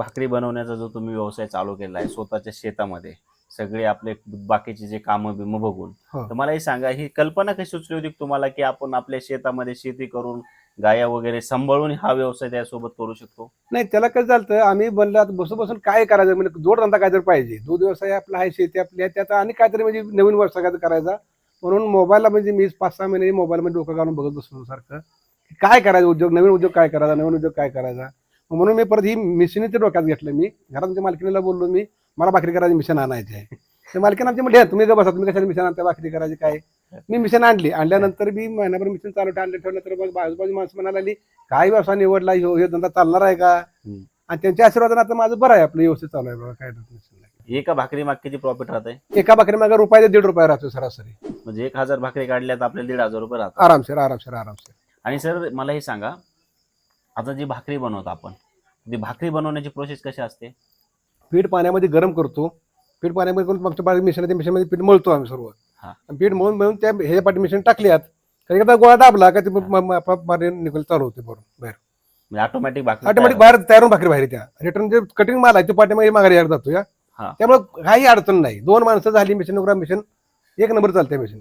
भाकरी बनवण्याचा जो तुम्ही व्यवसाय चालू केला आहे स्वतःच्या शेतामध्ये सगळे आपले बाकीचे जे कामं बिमं बघून हो. तर मला हे सांगा ही कल्पना कशी सुचली होती तुम्हाला की आपण आपल्या शेतामध्ये शेती करून गाया वगैरे सांभाळून हा व्यवसाय त्यासोबत करू शकतो? नाही त्याला कसं झालं आम्ही बनलं बसून बसून काय करायचं? म्हणजे जोडधंदा काहीतरी पाहिजे. दूध व्यवसाय आपला आहे शेती आपली आहे त्यात आणि काहीतरी म्हणजे नवीन व्यवसाय काहीतरी करायचा. म्हणून मोबाईलला म्हणजे मी पाच सहा महिने मोबाईलमध्ये डोकं घालून बघत बसलो सारखं. काय करायचं? उद्योग नवीन उद्योग काय करायचा? नवीन उद्योग काय करायचा? म्हणून मी परत ही मिशनीचे डोक्यात घेतलं मी. घरात आमच्या मालकीनीला बोललो मी मला भाकरी करायची मिशन आणायची आहे. ते मालकीन आमची म्हणले तुम्ही जर बसा तुम्ही कशाला मिशन आणता? भाकरी करायची काय? मी मिशन आणली. आणल्यानंतर मी महिनाभर मिशन चालू आणलं ठेवलं तर मग आजूबाजू माणसं म्हणायला लागली काय व्यवसाय निवडला? ह्यो हे धंदा चालणार आहे का. आणि त्यांच्या आशीर्वादाने आता माझं बरं आहे आपलं व्यवस्थित चालू आहे बघा काय. एका भाकरी माग किती प्रॉफिट राहत? आहे एका भाकरी मागे रुपये दीड रुपये राहतो सरासरी. म्हणजे एक हजार भाकरी काढल्या तर आपल्याला दीड हजार रुपये राहतात. आरामशीर आरामशीर आरामशीर. आणि सर मला हे सांगा आता जी भाकरी बनवतो आपण ती भाकरी बनवण्याची प्रोसेस कशी असते? पीठ पाण्यामध्ये गरम करतो. पीठ पाण्यामध्ये करून आमच्या बाजू मिशन त्या मिशनमध्ये पीठ मळतो आम्ही सर्व. हा. आणि पीठ मळून मळून त्या ह्याच्या पाठी मिशन टाकल्यात कारण एकदा गोळा दाबला का ते आपोआप बाहेर निघून चालू होते बरोबर बाहेर. म्हणजे ऑटोमॅटिक भाकरी ऑटोमॅटिक तयार बाहेर तयार होऊन भाकरी बाहेर त्या रिटर्न जे कटिंग माल आहे ते पाठीमागे माघारी यायला जातो या हा. त्यामुळे काही अडचण नाही. दोन माणसं झाली मिशन मिशन एक नंबर चालते मिशन